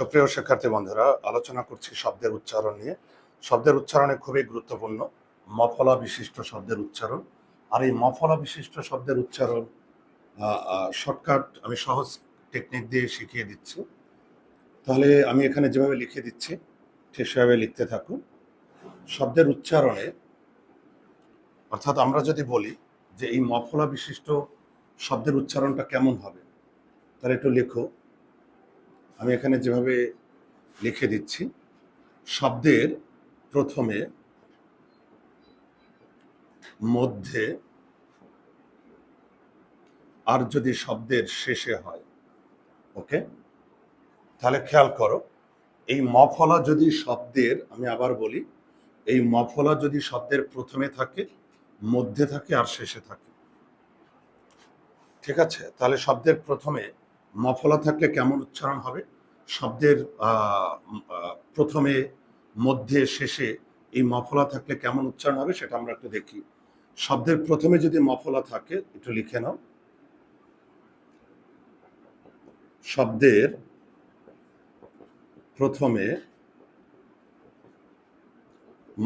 সুপ্রিয় শিক্ষার্থী বন্ধুরা, আলোচনা করছি শব্দের উচ্চারণ নিয়ে। শব্দের উচ্চারণে খুবই গুরুত্বপূর্ণ। মফলা বিশিষ্ট শব্দের উচ্চারণ। আর এই মফলা বিশিষ্ট শব্দের উচ্চারণ শর্টকাট আমি সহজ টেকনিক দিয়ে শিখিয়ে দিচ্ছি। তাহলে আমি এখানে যেভাবে লিখে দিচ্ছি, ঠিক সেভাবে লিখতে থাকুন। শব্দের উচ্চারণে, অর্থাৎ আমরা যদি বলি যে এই মফলা বিশিষ্ট শব্দের উচ্চারণটা কেমন হবে, তাহলে একটু লেখো। আমি এখানে যেভাবে লিখে দিচ্ছি, শব্দের প্রথমে মধ্যে আর যদি শব্দের শেষে হয়, ওকে? তাহলে খেয়াল করো, এই মফলা যদি শব্দের, আমি আবার বলি, এই মফলা যদি শব্দের প্রথমে থাকে, মধ্যে থাকে আর শেষে থাকে। ঠিক আছে? তাহলে শব্দের প্রথমে মফলা থাকলে কেমন উচ্চারণ হবে? শব্দের প্রথমে, মধ্যে, শেষে এই মফলা থাকলে কেমন উচ্চারণ হবে সেটা আমরা একটু দেখি। শব্দের প্রথমে যদি মফলা থাকে, একটু লিখে নাও। শব্দের প্রথমে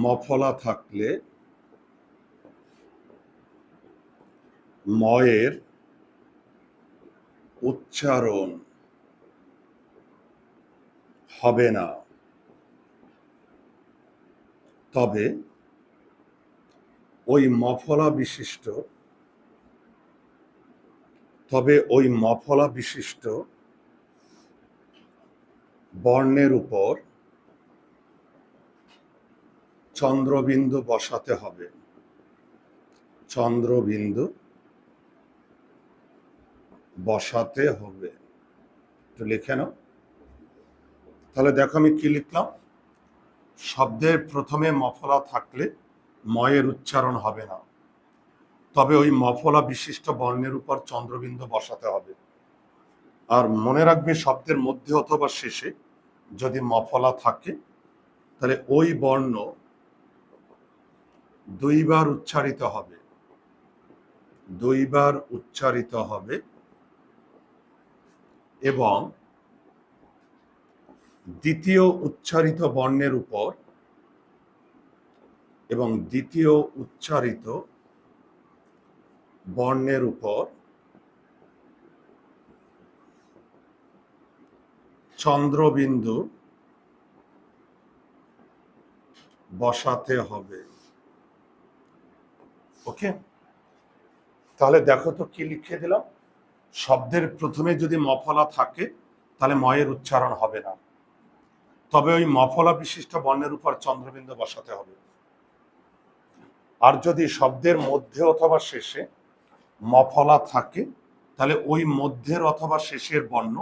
মফলা থাকলে ময়ের উচ্চারণ হবে না। তবে ওই মফলা বিশিষ্ট, তবে ওই মফলা বিশিষ্ট বর্ণের উপর চন্দ্রবিন্দু বসাতে হবে। চন্দ্রবিন্দু বসাতে হবে। একটু লিখে নাও। তাহলে দেখো আমি কি লিখলাম? শব্দের প্রথমে মফলা থাকলে ময়ের উচ্চারণ হবে না। তবে ওই মফলা বিশিষ্ট বর্ণের উপর চন্দ্রবিন্দু বসাতে হবে। আর মনে রাখবে শব্দের মধ্যে অথবা শেষে যদি মফলা থাকে, তাহলে ওই বর্ণ দুইবার উচ্চারিত হবে। দুইবার উচ্চারিত হবে। এবং দ্বিতীয় উচ্চারিত বর্ণের উপর এবং দ্বিতীয় উচ্চারিত বর্ণের উপর চন্দ্রবিন্দু বসাতে হবে। ওকে তাহলে দেখো তো কি লিখে দিলাম? শব্দের প্রথমে যদি মফলা থাকে, তাহলে ময়ের উচ্চারণ হবে না। তবে ওই মফলা বিশিষ্ট বর্ণের উপর চন্দ্রবিন্দু বসাতে হবে। আর যদি শব্দের মধ্যে অথবা শেষে মফলা থাকে, তাহলে ওই মধ্যের অথবা শেষের বর্ণ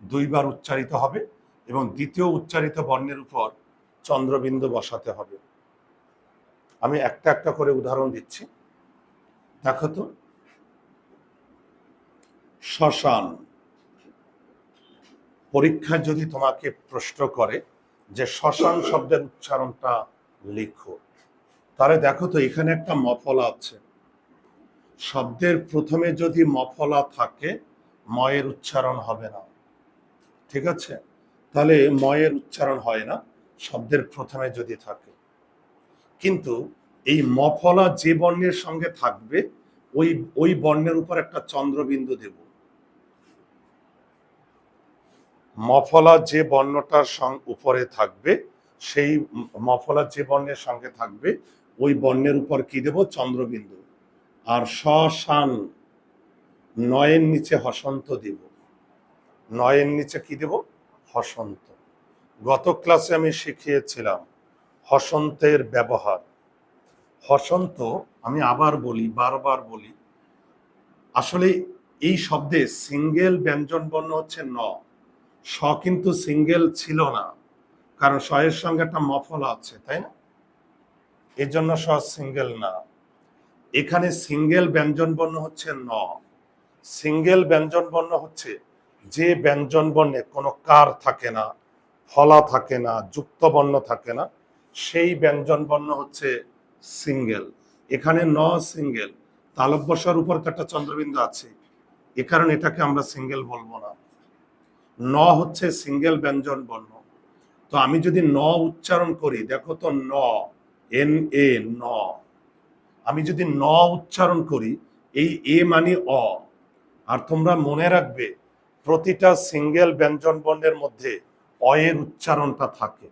দুইবার উচ্চারিত হবে এবং দ্বিতীয় উচ্চারিত বর্ণের উপর চন্দ্রবিন্দু বসাতে হবে। আমি একটা একটা করে উদাহরণ দিচ্ছি। দেখো তো শ্মশান। পরীক্ষায় যদি তোমাকে প্রশ্ন করে যে শ্মশান শব্দের উচ্চারণটা লিখো, তাহলে দেখো তো এখানে একটা মফলা আছে। শব্দের প্রথমে যদি মফলা থাকে, ময়ের উচ্চারণ হবে না। ঠিক আছে? তাহলে ময়ের উচ্চারণ হয় না, শব্দের প্রথমে যদি থাকে। কিন্তু এই মফলা যে বর্ণের সঙ্গে থাকবে, ওই ওই বর্ণের উপর একটা চন্দ্রবিন্দু দেব। মফলা যে বর্ণটার উপরে থাকবে, সেই মফলা যে বর্ণের সঙ্গে থাকবে, ওই বর্ণের উপর কি দেব? চন্দ্রবিন্দু। আর শান নয়ের নিচে হসন্ত দেব। নয়ের নিচে কি দেব? হসন্ত। গত ক্লাসে আমি শিখিয়েছিলাম হসন্তের ব্যবহার। হসন্ত, আমি আবার বলি, বারবার বলি, আসলে এই শব্দে সিঙ্গেল ব্যঞ্জন বর্ণ হচ্ছে ন। স কিন্তু সিঙ্গেল ছিল না। কারণ এর সঙ্গে একটা মফল আছে, তাই না? এর জন্য স সিঙ্গেল না। এখানে সিঙ্গেল ব্যঞ্জন বর্ণ হচ্ছে ন। সিঙ্গেল ব্যঞ্জন বর্ণ হচ্ছে যে ব্যঞ্জন বর্ণে কোনো কার থাকে না, ফলা থাকে না, যুক্ত বর্ণ থাকে না, সেই ব্যঞ্জন বর্ণ হচ্ছে সিঙ্গেল। এখানে ন সিঙ্গেল। তালব বসার উপর একটা চন্দ্রবিন্দু আছে। এ কারণে এটাকে আমরা সিঙ্গেল বলব না। ন হচ্ছে সিঙ্গেল ব্যঞ্জন বর্ণ। তো আমি যদি ন উচ্চারণ করি, দেখো তো ন এন এ ন। আমি যদি ন উচ্চারণ করি, এই এ মানে অ। আর তোমরা মনে রাখবে, প্রতিটা সিঙ্গেল ব্যঞ্জন বর্ণের মধ্যে অয়ের উচ্চারণটা থাকে।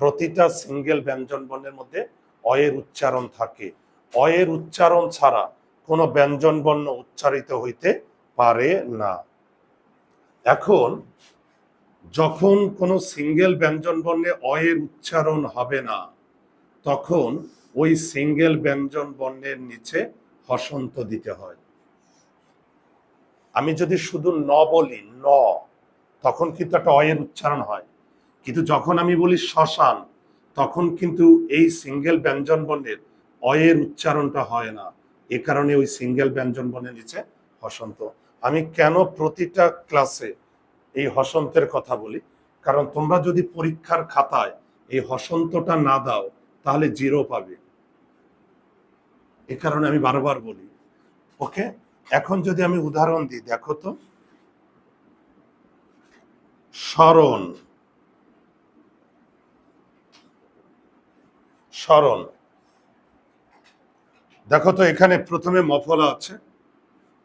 প্রতিটা সিঙ্গেল ব্যঞ্জন বর্ণের মধ্যে অয়ের উচ্চারণ থাকে। অয়ের উচ্চারণ ছাড়া কোনো ব্যঞ্জন বর্ণ উচ্চারিত হইতে পারে না। এখন যখন কোনো সিঙ্গেল ব্যঞ্জন বর্ণে অয়ের উচ্চারণ হবে না, তখন ওই সিঙ্গেল ব্যঞ্জন বর্ণের নিচে হসন্ত দিতে হয়। আমি যদি শুধু ন বলি, ন, তখন কিন্তু একটা অয়ের উচ্চারণ হয়। কিন্তু যখন আমি বলি শ্মশান, তখন কিন্তু এই সিঙ্গেল ব্যঞ্জন বর্ণের অয়ের উচ্চারণটা হয় না। এ কারণে ওই সিঙ্গেল ব্যঞ্জন বর্ণের নিচে হসন্ত। আমি কেন প্রতিটা ক্লাসে এই হসন্তের কথা বলি? কারণ তোমরা যদি পরীক্ষার খাতায় এই হসন্তটা না দাও, তাহলে জিরো পাবে। এ কারণে আমি বারবার বলি, ওকে? এখন যদি আমি উদাহরণ দিই, দেখো তো। স্মরণ। স্মরণ। দেখো তো এখানে প্রথমে মফলা আছে।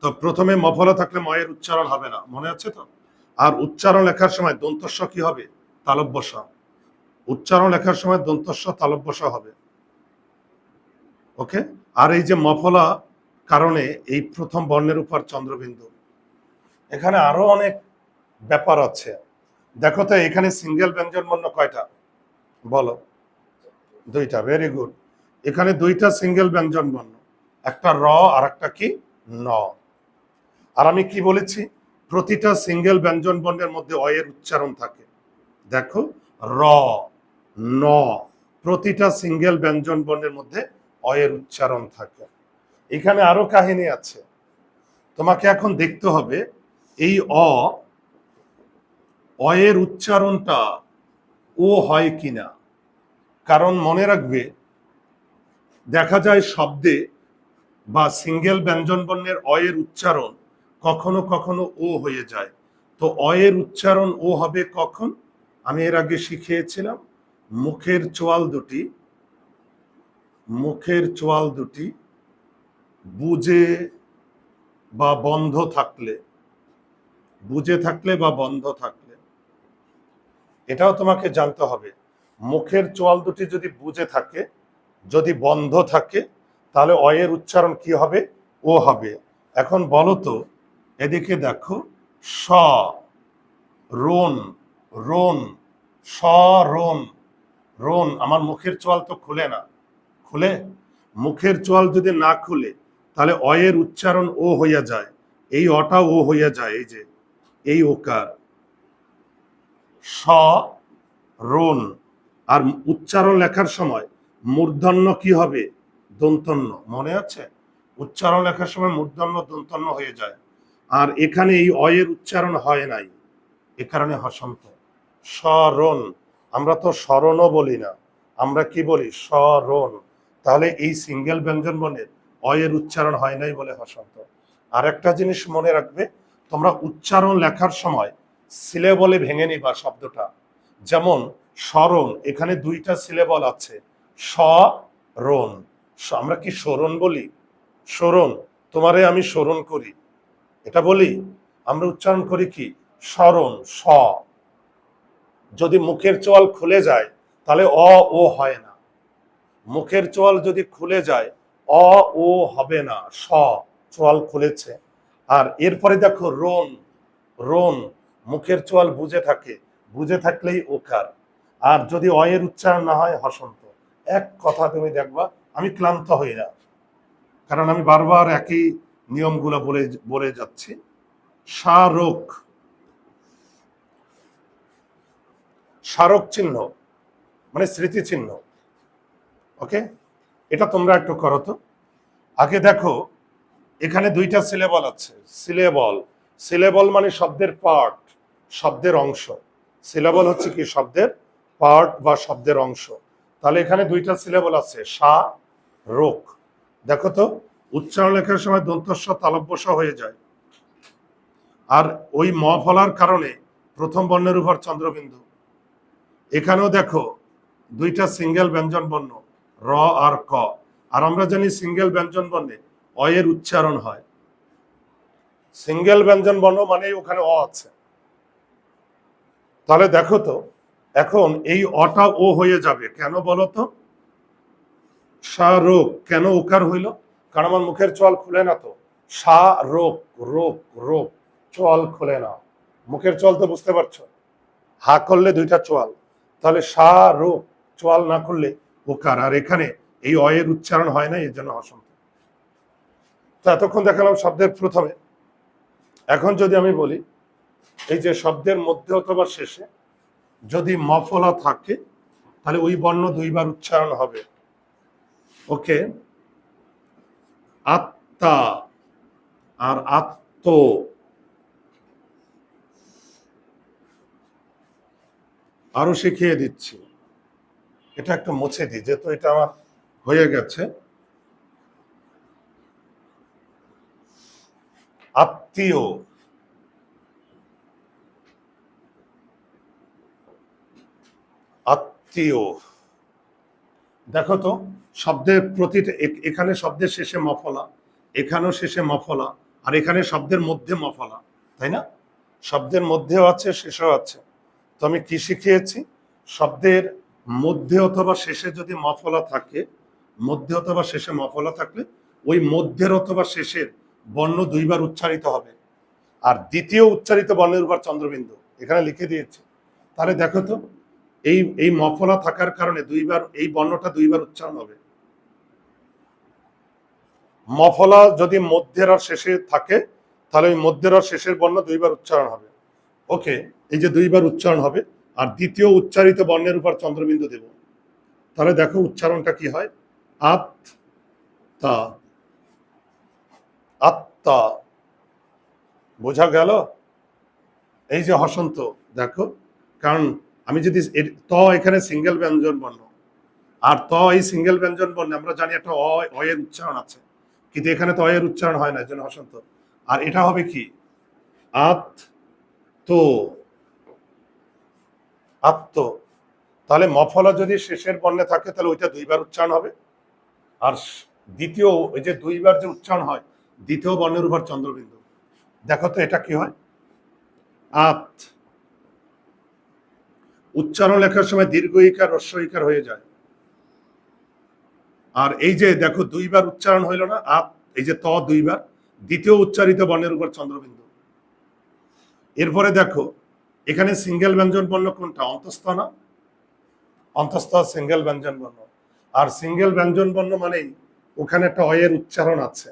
তো প্রথমে মফলা থাকলে ময়ের উচ্চারণ হবে না, মনে আছে তো? আর উচ্চারণ লেখার সময় দন্তস্ব কি হবে? তালব্যসা। উচ্চারণ লেখার সময় দন্তস্ব, তালব্যসা হবে। ওকে আর এই যে মফলা কারণে এই প্রথম বর্ণের উপর চন্দ্রবিন্দু। এখানে আরও অনেক ব্যাপার আছে। দেখো তো, এখানে সিঙ্গেল ব্যঞ্জন বর্ণ কয়টা? বলো। দুইটা ভেরি গুড এখানে দুইটা সিঙ্গেল ব্যঞ্জন বর্ণ। একটা র আর একটা কি? ন। আর আমি কি বলেছি? প্রতিটা সিঙ্গেল ব্যঞ্জন বর্ণের মধ্যে অয়ের উচ্চারণ থাকে। দেখো, র, ন, প্রতিটা সিঙ্গেল ব্যঞ্জন বর্ণের মধ্যে অয়ের উচ্চারণ থাকে। এখানে আরও কাহিনী আছে। তোমাকে এখন দেখতে হবে, এই অ, অয়ের উচ্চারণটা ও হয় কিনা। কারণ মনে রাখবে, দেখা যায় শব্দে বা সিঙ্গেল ব্যঞ্জন বর্ণের অয়ের উচ্চারণ কখনো কখনো ও হয়ে যায়। তো অয়ের উচ্চারণ ও হবে কখন? আমি এর আগে শিখিয়েছিলাম, মুখের চোয়াল দুটি, মুখের চোয়াল দুটি বুঝে বা বন্ধ থাকলে বুঝে থাকলে বা বন্ধ থাকলে। এটাও তোমাকে জানতে হবে, মুখের চোয়াল দুটি যদি বুঝে থাকে, যদি বন্ধ থাকে, তাহলে অয়ের উচ্চারণ কি হবে? ও হবে। এখন বলো তো এদিকে দেখো, স, রোন রোন, স, রোন রোন, আমার মুখের চোয়াল তো খুলে না। খুলে? মুখের চোয়াল যদি না খুলে, তাহলে অয়ের উচ্চারণ ও হইয়া যায়। এই অটা ও হইয়া যায়, এই যে, এই ওকার। স, রোন, আর উচ্চারণ লেখার সময় মূর্ধন্য কি হবে? দন্তন্য। মনে আছে? উচ্চারণ লেখার সময় মূর্ধন্য, দন্তন্য হয়ে যায়। আর এখানে এই অয়ের উচ্চারণ হয় নাই। এ কারণে হসন্ত। স্মরণ। আমরা তো স্মরণও বলি না। আমরা কি বলি? স্মরণ। তাহলে এই সিঙ্গেল ব্যঞ্জন বর্ণের অয়ের উচ্চারণ হয় নাই বলে হসন্ত। আর একটা জিনিস মনে রাখবে, তোমরা উচ্চারণ লেখার সময় সিলেবলে ভেঙে নিবা শব্দটা। যেমন, স্মরণ। এখানে দুইটা সিলেবল আছে। স রণ আমরা কি স্মরণ বলি? স্মরণ। তোমারে আমি স্মরণ করি। এটা বলি, আমরা উচ্চারণ করি কি? স্মরণ স যদি মুখের চোয়াল খুলে যায়, তাহলে অ, ও হয় না। মুখের চোয়াল যদি খুলে যায়, অ, ও হবে না স চোয়াল খুলেছে। আর এরপরে দেখো, রোন। রোন, মুখের চোয়াল বুঝে থাকে। বুঝে থাকলেই ওকার। আর যদি অয়ের উচ্চারণ না হয়, হসন্ত। এক কথা তুমি দেখবা, আমি ক্লান্ত হই না। কারণ আমি বারবার একই নিয়মগুলো বলে বলে যাচ্ছি। স্মারক স্মারক চিহ্ন মানে স্মৃতি চিহ্ন। ওকে? এটা তোমরা একটু করো তো। আগে দেখো, এখানে দুইটা সিলেবল আছে। সিলেবল সিলেবল মানে শব্দের পার্ট শব্দের অংশ। সিলেবল হচ্ছে কি শব্দের পার্ট বা শব্দের অংশ। তাহলে এখানে দুইটা সিলেবল আছে সা রোক দেখো তো উচ্চারণ লেখার সময় দন্তস্ব তালব্যস হয়ে যায়। আর ওই ম ফলার কারণে প্রথম বর্ণের উপর চন্দ্রবিন্দু। এখানেও দেখো, দুইটা সিঙ্গেল ব্যঞ্জন বর্ণ, র আর ক। আর আমরা জানি সিঙ্গেল ব্যঞ্জন বর্ণে অয়ের উচ্চারণ হয়। সিঙ্গেল ব্যঞ্জন বর্ণ মানে ওখানে অ আছে। তাহলে দেখো তো, এখন এই অটা ও হয়ে যাবে। কেন বলো তো? রোগ কেন উকার হইল? কারণ আমার মুখের চোয়াল খুলে না তো। সা, রোগ রোগ রোগ চোয়াল খুলে না। মুখের চোয়াল তো বুঝতে পারছ। হা করলে দুইটা চোয়াল তাহলে সা, রোগ চোয়াল না করলে উকার আর এখানে এই অয়ের উচ্চারণ হয় না এর জন্য হসন্ত তো এতক্ষণ দেখালাম শব্দের প্রথমে। এখন যদি আমি বলি, এই যে শব্দের মধ্যে অথবা শেষে যদি মফলা থাকে, তাহলে ওই বর্ণ দুইবার উচ্চারণ হবে। ওকে? আত্মা আর আত্ম। আরও শিখিয়ে দিচ্ছি। এটা একটা মুছে দিই, যেহেতু এটা আমার হয়ে গেছে। আত্মীয়। আত্মীয়। দেখো তো, শব্দের প্রতিটা এখানে শব্দের শেষে মফলা, এখানেও শেষে মফলা, আর এখানে শব্দের মধ্যে মফলা, তাই না? শব্দের মধ্যেও আছে, শেষেও আছে। তো আমি কি শিখিয়েছি? শব্দের মধ্যে অথবা শেষে যদি মফলা থাকে, মধ্যে অথবা শেষে মফলা থাকলে, ওই মধ্যের অথবা শেষের বর্ণ দুইবার উচ্চারিত হবে। আর দ্বিতীয় উচ্চারিত বর্ণের উপর চন্দ্রবিন্দু, এখানে লিখে দিয়েছে। তাহলে দেখো তো এই এই মফলা থাকার কারণে দুইবার, এই বর্ণটা দুইবার উচ্চারণ হবে। মফলা যদি মধ্যের আর শেষে থাকে, তাহলে ওই মধ্যের আর শেষের বর্ণ দুইবার উচ্চারণ হবে। ওকে, এই যে দুইবার উচ্চারণ হবে, আর দ্বিতীয় উচ্চারিত বর্ণের উপর চন্দ্রবিন্দু দেব। তাহলে দেখো উচ্চারণটা কি হয়? আত, তা। আত্মা। বোঝা গেল? এই যে হসন্ত, দেখো, কারণ আমি যদি ত এখানে সিঙ্গেল ব্যঞ্জন বর্ণ, আর ত এই সিঙ্গেল ব্যঞ্জন বর্ণে আমরা জানি একটা অ, অয়ের উচ্চারণ আছে। কিন্তু এখানে তো এর উচ্চারণ হয় না জন্য হসন্ত আর এটা হবে কি? আত, তো, আত্ম। তাহলে মফলা যদি শেষের বর্ণে থাকে, তাহলে ওইটা দুইবার উচ্চারণ হবে। আর দ্বিতীয় ওই যে দুইবার যে উচ্চারণ হয়, দ্বিতীয় বর্ণের উপর চন্দ্রবিন্দু। দেখো তো এটা কি হয়? আত উচ্চারণ লেখার সময় দীর্ঘ ইকার হ্রস্ব ইকার হয়ে যায়। আর এই যে দেখো, দুইবার উচ্চারণ হইল না আত এই যে ত দুইবার, দ্বিতীয় উচ্চারিত বর্ণের উপর চন্দ্রবিন্দু। এরপরে দেখো, এখানে সিঙ্গেল ব্যঞ্জন বর্ণ কোনটা? অন্তস্থ না? অন্তস্থ সিঙ্গেল ব্যঞ্জন বর্ণ। আর সিঙ্গেল ব্যঞ্জন বর্ণ মানেই ওখানে একটা অয়ের উচ্চারণ আছে।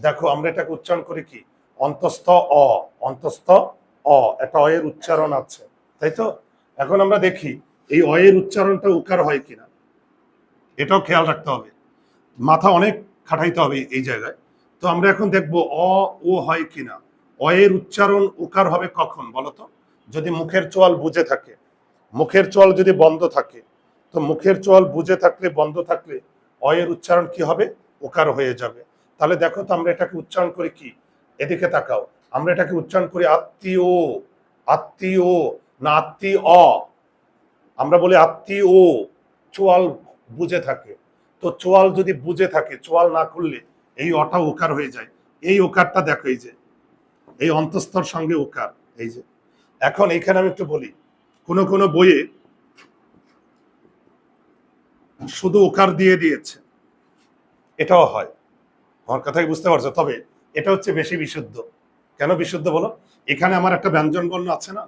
দেখো, আমরা এটাকে উচ্চারণ করি কি? অন্তস্থ অ অন্তস্থ অ একটা অয়ের উচ্চারণ আছে। তাই তো? এখন আমরা দেখি এই অয়ের উচ্চারণটা উকার হয় কিনা। এটাও খেয়াল রাখতে হবে। মাথা অনেক খাটাইতে হবে এই জায়গায়। তো আমরা এখন দেখব অ, ও হয় কিনা। অয়ের উচ্চারণ উকার হবে কখন বলতো যদি মুখের চোয়াল বুঝে থাকে। মুখের চোয়াল যদি বন্ধ থাকে। তো মুখের চোয়াল বুঝে থাকলে, বন্ধ থাকলে অয়ের উচ্চারণ কি হবে? উকার হয়ে যাবে। তাহলে দেখো তো আমরা এটাকে উচ্চারণ করি কি? এদিকে তাকাও। আমরা এটাকে উচ্চারণ করি আত্মীয়। আত্মীয়। না আত্মীয় অ। আমরা বলি আত্মীয় চোয়াল বুঝে থাকে। তো চোয়াল যদি বুঝে থাকে, চোয়াল না করলে এই অটা ওকার হয়ে যায়। এই ওকারটা দেখো এই যে, এই অন্তস্তর সঙ্গে ওকার, এই যে। এখন এইখানে আমি একটু বলি, কোন কোন বইয়ে শুধু ওকার দিয়ে দিয়েছে, এটাও হয়। আমার কথাই বুঝতে পারছ, তবে এটা হচ্ছে বেশি বিশুদ্ধ। কেন বিশুদ্ধ বলো? এখানে আমার একটা ব্যঞ্জন বর্ণ আছে না?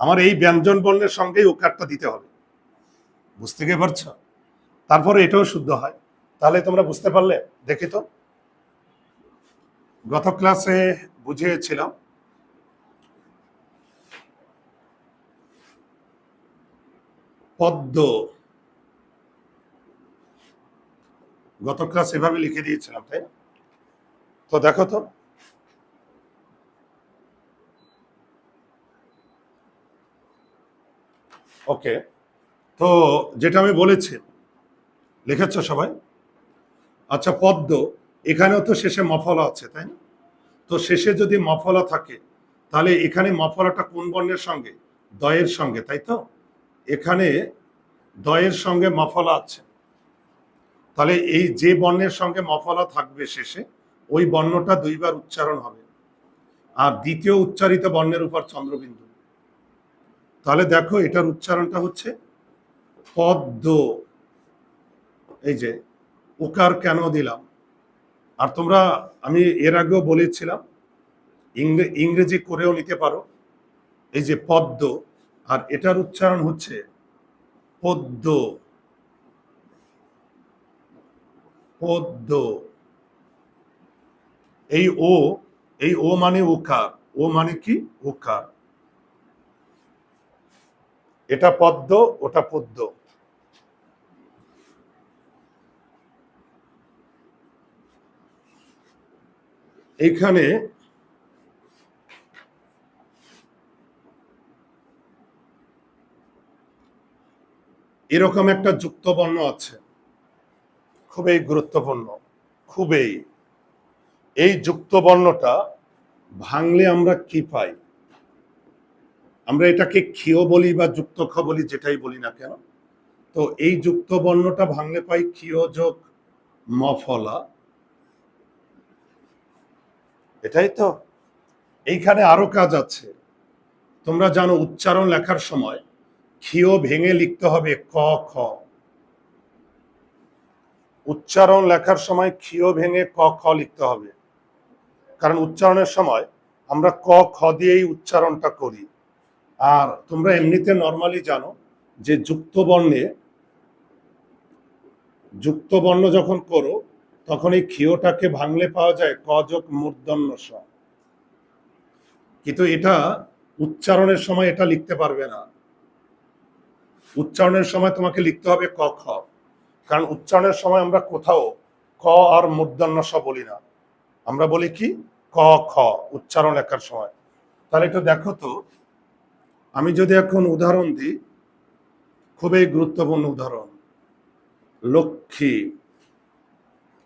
আমার এই ব্যঞ্জন বর্ণের সঙ্গেই ওকারটা দিতে হবে। বুঝতে গিয়ে পারছ? তারপরে এটাও শুদ্ধ হয়। তাহলে তোমরা বুঝতে পারলে? দেখি তো। গত ক্লাসে বুঝিয়েছিলাম। পদ্ম। গত ক্লাস এভাবে লিখে দিয়েছিলাম, তাই তো দেখো তো। ওকে তো যেটা আমি বলেছি, লিখেছ সবাই? আচ্ছা পদ্ম, এখানেও তো শেষে মফলা আছে, তাই না? তো শেষে যদি মফলা থাকে, তাহলে এখানে মফলাটা কোন বর্ণের সঙ্গে? দয়ের সঙ্গে, তাই তো? এখানে দয়ের সঙ্গে মফলা আছে। তাহলে এই যে বর্ণের সঙ্গে মফলা থাকবে শেষে, ওই বর্ণটা দুইবার উচ্চারণ হবে। আর দ্বিতীয় উচ্চারিত বর্ণের উপর চন্দ্রবিন্দু। তাহলে দেখো এটার উচ্চারণটা হচ্ছে পদ্ম। এই যে উকার কেন দিলাম? আর তোমরা, আমি এর আগেও বলেছিলাম, ইংরে- ইংরেজি করেও নিতে পারো। এই যে পদ্ম, আর এটার উচ্চারণ হচ্ছে পদ্ম। পদ্ম। এই ও এই ও মানে উকার ও মানে কি? উকার এটা পদ্ম, ওটা পদ্ম। এইখানে এরকম একটা যুক্ত বর্ণ আছে। খুবই গুরুত্বপূর্ণ, খুবই। এই যুক্ত বর্ণটা ভাঙলে আমরা কি পাই? আমরা এটাকে ক্ষীয় বলি বা যুক্ত খ বলি, যেটাই বলি না কেন? তো এই যুক্ত বর্ণটা ভাঙলে পাই ক্ষীয় যোগ মফলা। এটাই তো। এইখানে আরও কাজ আছে। তোমরা জানো উচ্চারণ লেখার সময় ক্ষীয় ভেঙে লিখতে হবে ক, খ। উচ্চারণ লেখার সময় ক্ষীয় ভেঙে ক, খ লিখতে হবে। কারণ উচ্চারণের সময় আমরা ক, খ দিয়েই উচ্চারণটা করি। আর তোমরা এমনিতে নর্মালি জানো যে যুক্ত বর্ণে যুক্ত বর্ণ যখন করো, তখন এই ক্ষীয়টাকে ভাঙলে পাওয়া যায় ক যোগ মূর্ধন্য স। কিন্তু এটা উচ্চারণের সময় এটা লিখতে পারবে না। উচ্চারণের সময় তোমাকে লিখতে হবে ক, খ। কারণ উচ্চারণের সময় আমরা কোথাও ক আর মূর্ধন্য স বলি না। আমরা বলি কি? ক, খ, উচ্চারণ লেখার সময়। তাহলে একটু দেখো তো আমি যদি এখন উদাহরণ দিই, খুবই গুরুত্বপূর্ণ উদাহরণ, লক্ষ্মী।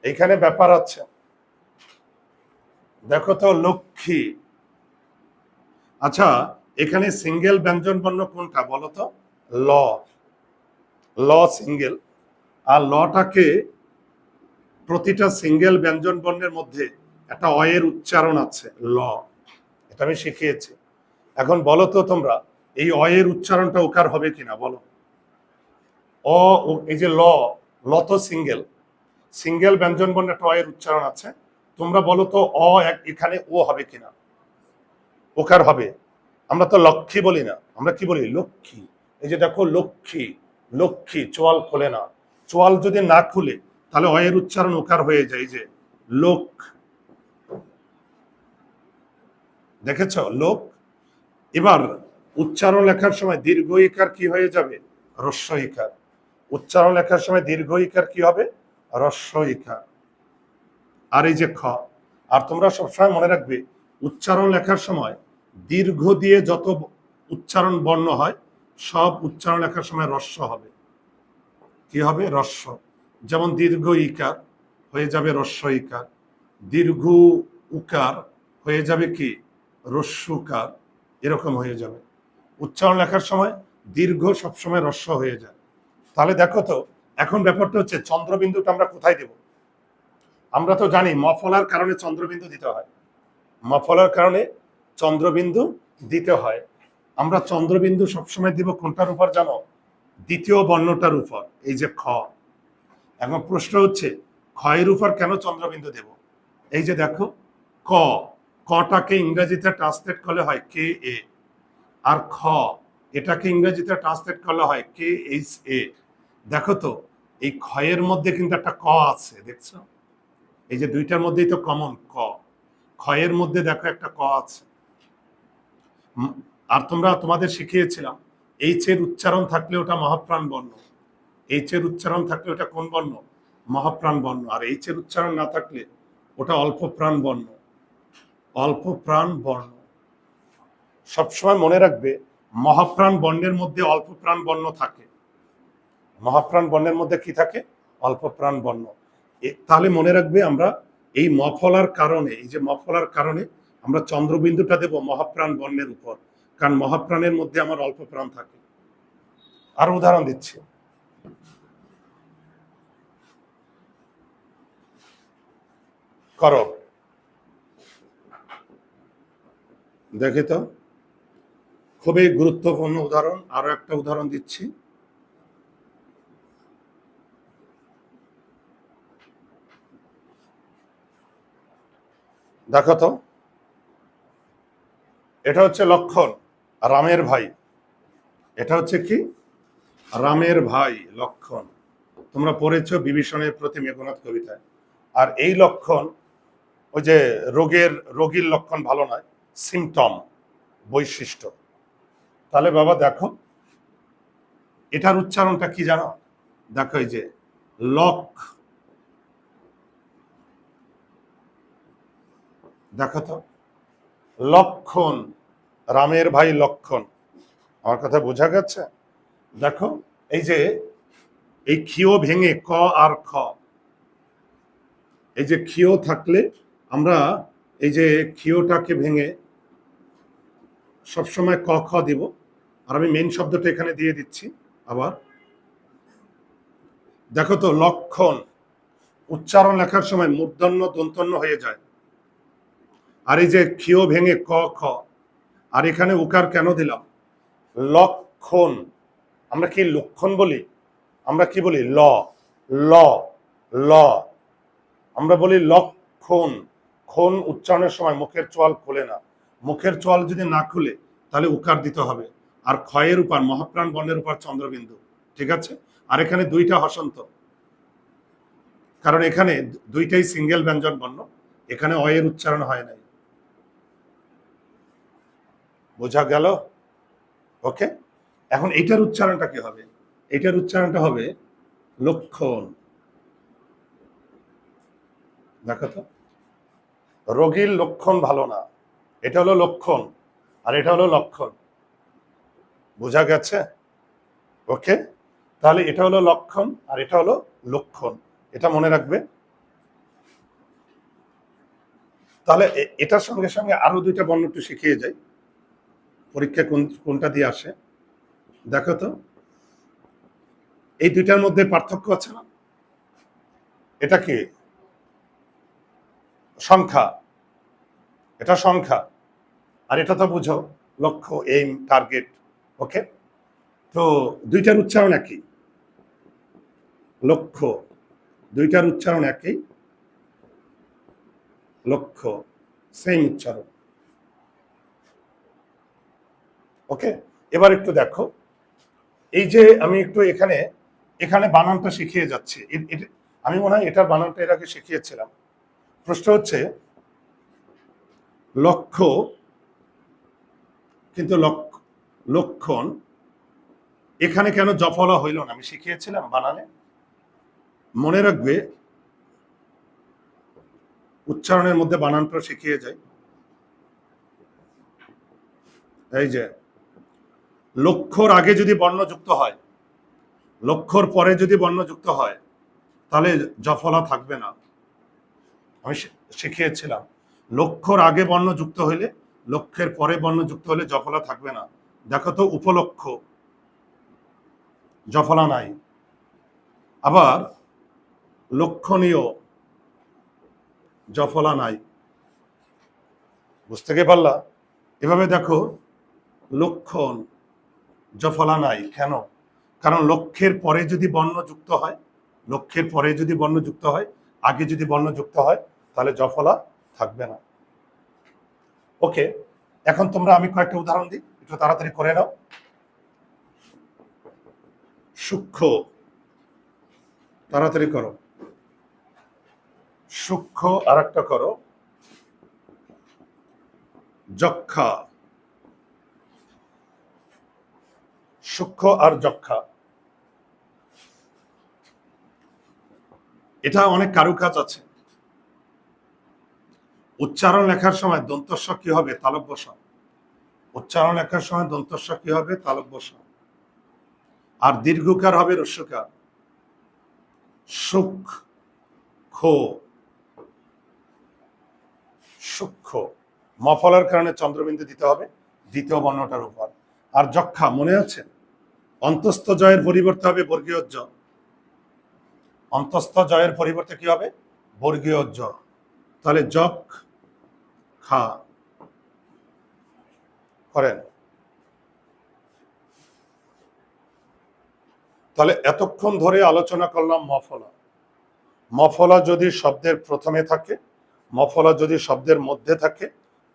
এখানে ব্যাপার আছে। দেখো তো, লক্ষ্মী। আচ্ছা এখানে সিঙ্গেল ব্যঞ্জন বর্ণ কোনটা বলো তো? ল। ল সিঙ্গেল। আর লটাকে প্রতিটা সিঙ্গেল ব্যঞ্জন বর্ণের মধ্যে একটা অয়ের উচ্চারণ আছে, ল। এটা আমি শিখিয়েছি। এখন বলো তো তোমরা এই অয়ের উচ্চারণটা ওকার হবে কিনা বলো? অ এই যে ল ল তো সিঙ্গেল। সিঙ্গেল ব্যঞ্জন বর্ণে একটা অয়ের উচ্চারণ আছে। তোমরা বলো তো অ এখানে ও হবে কিনা? ওকার হবে। আমরা তো লক্ষ্মী বলি না। আমরা কি বলি? লক্ষ্মী। এই যে দেখো, লক্ষ্মী লক্ষ্মী, চোয়াল খোলে না। চোয়াল যদি না খুলে, তাহলে অয়ের উচ্চারণ ওকার হয়ে যায়। যে লোক। দেখেছ? লোক। এবার উচ্চারণ লেখার সময় দীর্ঘ ইকার কি হয়ে যাবে? রস্য ইকার। উচ্চারণ লেখার সময় দীর্ঘ ইকার কি হবে? রস্য ইকার। আর এই যে খ, আর তোমরা সবসময় মনে রাখবে, উচ্চারণ লেখার সময় দীর্ঘ দিয়ে যত উচ্চারণ বর্ণ হয়, সব উচ্চারণ লেখার সময় রস্য হবে। কি হবে? রস্য। যেমন দীর্ঘ ইকার হয়ে যাবে রস্য ইকার। দীর্ঘ উকার হয়ে যাবে কি? রস্যুকার এরকম হয়ে যাবে। উচ্চারণ লেখার সময় দীর্ঘ সবসময় রস্য হয়ে যায়। তাহলে দেখো তো, এখন ব্যাপারটা হচ্ছে চন্দ্রবিন্দুটা আমরা কোথায় দেব? আমরা তো জানি মফলার কারণে চন্দ্রবিন্দু দিতে হয়। মফলার কারণে চন্দ্রবিন্দু দিতে হয়। আমরা চন্দ্রবিন্দু সবসময় দিব কোনটার উপর জানো? দ্বিতীয় বর্ণটার উপর, এই যে খ। এখন প্রশ্ন হচ্ছে, ক্ষয়ের উপর কেন চন্দ্রবিন্দু দেব? এই যে দেখো, ক, কটাকে ইংরেজিতে ট্রান্সলেট করলে হয় কে এ? আর খ, এটাকে ইংরেজিতে ট্রান্সলেট করলে হয় কে এইচ এ দেখো তো, এই ক্ষয়ের মধ্যে কিন্তু একটা ক আছে, দেখছ? এই যে দুইটার মধ্যেই তো কমন ক। ক্ষয়ের মধ্যে দেখো একটা ক আছে। আর তোমরা তোমাদের শিখিয়েছিলাম এইচ এর উচ্চারণ থাকলে ওটা মহাপ্রাণ বর্ণ। এইচ এর উচ্চারণ থাকলে ওটা কোন বর্ণ? মহাপ্রাণ বর্ণ। আর এইচ এর উচ্চারণ না থাকলে ওটা অল্প প্রাণ বর্ণ। অল্প প্রাণ বর্ণ। সবসময় মনে রাখবে, মহাপ্রাণ বর্ণের মধ্যে অল্প প্রাণ বর্ণ থাকে। মহাপ্রাণ বর্ণের মধ্যে কি থাকে? অল্প প্রাণ বর্ণ তাহলে মনে রাখবে আমরা এই মফলার কারণে, এই যে মফলার কারণে আমরা চন্দ্রবিন্দুটা দেব মহাপ্রাণ বর্ণের উপর, কারণ মহাপ্রাণের মধ্যে আমার অল্প প্রাণ থাকে। আর উদাহরণ দিচ্ছি। করো। দেখি তো? খুবই গুরুত্বপূর্ণ উদাহরণ। আরও একটা উদাহরণ দিচ্ছি। দেখো তো। এটা হচ্ছে লক্ষণ, রামের ভাই। এটা হচ্ছে কি? রামের ভাই, লক্ষণ। তোমরা পড়েছ বিভীষণের প্রতি মেঘনাথ কবিতায়। আর এই লক্ষণ, ওই যে রোগের, রোগীর লক্ষণ ভালো নয় সিমটম বৈশিষ্ট্য। তাহলে বাবা দেখো, এটার উচ্চারণটা কি জানো? দেখো এই যে, লক। দেখো তো, লক্ষণ, রামের ভাই লক্ষণ। আমার কথা বোঝা গেছে? দেখো, এই যে, এই ক্ষিয় ভেঙে ক আর খ। এই যে ক্ষিয় থাকলে আমরা এই যে ক্ষিয়টাকে ভেঙে সবসময় ক, খ দিব। আর আমি মেন শব্দটা এখানে দিয়ে দিচ্ছি আবার। দেখো তো, লক্ষণ। উচ্চারণ লেখার সময় মূর্ধন্য দন্তন্য হয়ে যায়। আর এই যে ক্ষিয় ভেঙে ক, খ, আর এখানে উকার কেন দিলাম? লক্ষণ। আমরা কি লক্ষণ বলি? আমরা কি বলি? ল ল ল। আমরা বলি লক্ষণ। খন উচ্চারণের সময় মুখের চোয়াল খোলে না। মুখের চোয়াল যদি না খুলে, তাহলে উকার দিতে হবে। আর ক্ষয়ের উপর, মহাপ্রাণ বর্ণের উপর চন্দ্রবিন্দু, ঠিক আছে? আর এখানে দুইটা হসন্ত। কারণ এখানে দুইটাই সিঙ্গেল ব্যঞ্জন বর্ণ, এখানে অয়ের উচ্চারণ হয় নাই। বোঝা গেল? ওকে? এখন এইটার উচ্চারণটা কি হবে? এটার উচ্চারণটা হবে লক্ষণ। দেখো তো। রোগীর লক্ষণ ভালো না। এটা হলো লক্ষণ, আর এটা হলো লক্ষণ। বোঝা গেছে? ওকে তাহলে এটা হলো লক্ষণ আর এটা হলো লক্ষণ। এটা মনে রাখবে। তাহলে এটার সঙ্গে সঙ্গে আরও দুইটা বর্ণ একটু শিখিয়ে যাই। পরীক্ষা কোন, কোনটা দিয়ে আসে? দেখো তো। এই দুইটার মধ্যে পার্থক্য আছে না? এটা কি? সংখ্যা। এটা সংখ্যা। আর এটা তো বুঝো, লক্ষ্য এইম টার্গেট ওকে? তো দুইটার উচ্চারণ একই। লক্ষ্য, দুইটার উচ্চারণ একই। লক্ষ্য সেম উচ্চারণ। ওকে? এবার একটু দেখো। এই যে আমি একটু এখানে এখানে বানানটা শিখিয়ে যাচ্ছি। আমি মনে হয় এটার বানানটা এর আগে শিখিয়েছিলাম। প্রশ্ন হচ্ছে, লক্ষ্য, কিন্তু লক্ষ- লক্ষণ, এখানে কেন জফলা হইল না? আমি শিখিয়েছিলাম বানানে। মনে রাখবে, উচ্চারণের মধ্যে বানানটা শিখিয়ে যাই। এই যে লক্ষ্যর আগে যদি বর্ণ যুক্ত হয় লক্ষ্যর পরে যদি বর্ণ যুক্ত হয়, তাহলে জফলা থাকবে না। আমি শিখিয়েছিলাম লক্ষ্যর আগে বর্ণ যুক্ত হইলে লক্ষ্যের পরে বর্ণ যুক্ত হলে জফলা থাকবে না। দেখো তো উপলক্ষ। জফলা নাই আবার লক্ষণীয় জফলা নাই বুঝতে কি পারলা? এভাবে দেখো, লক্ষণ জফলা নাই কেন? কারণ লক্ষ্যের পরে যদি বর্ণ যুক্ত হয়, লক্ষ্যের পরে যদি বর্ণ যুক্ত হয়, আগে যদি বর্ণ যুক্ত হয়, তাহলে জফলা থাকবে না। ওকে, এখন তোমরা আমি কয়েকটা উদাহরণ দিই। একটু তাড়াতাড়ি করে নাও। সূক্ষ্ম। তাড়াতাড়ি করো। সূক্ষ্ম আর একটা করো। যক্ষা। সূক্ষ্ম আর যক্ষা। এটা অনেক কারুকাজ আছে। উচ্চারণ লেখার সময় দন্তস্ব কি হবে তালব বসা উচ্চারণ লেখার সময় দন্তস্ব কি হবে? তালব আর দীর্ঘকার হবে রস্যকার। সুখ খো। সূক্ষ্ম মফলার কারণে চন্দ্রবিন্দু দিতে হবে, দ্বিতীয় বর্ণটার উপর। আর যক্ষা, মনে আছে? অন্তস্থ জয়ের পরিবর্তে হবে বর্গীয় জ অন্তস্থ জয়ের পরিবর্তে কি হবে? বর্গীয় জ তাহলে যক খা। করেন। তাহলে এতক্ষণ ধরে আলোচনা করলাম মফলা। মফলা যদি শব্দের প্রথমে থাকে, মফলা যদি শব্দের মধ্যে থাকে,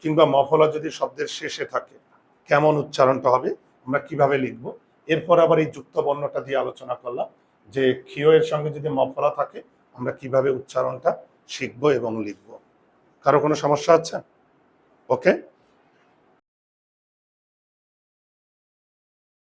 কিংবা মফলা যদি শব্দের শেষে থাকে, কেমন উচ্চারণটা হবে, আমরা কীভাবে লিখব? এরপর আবার এই যুক্ত বর্ণটা দিয়ে আলোচনা করলাম যে ক্ষীয় এর সঙ্গে যদি মফলা থাকে, আমরা কীভাবে উচ্চারণটা শিখব এবং লিখব। কারও কোনো সমস্যা আছে? ওকে?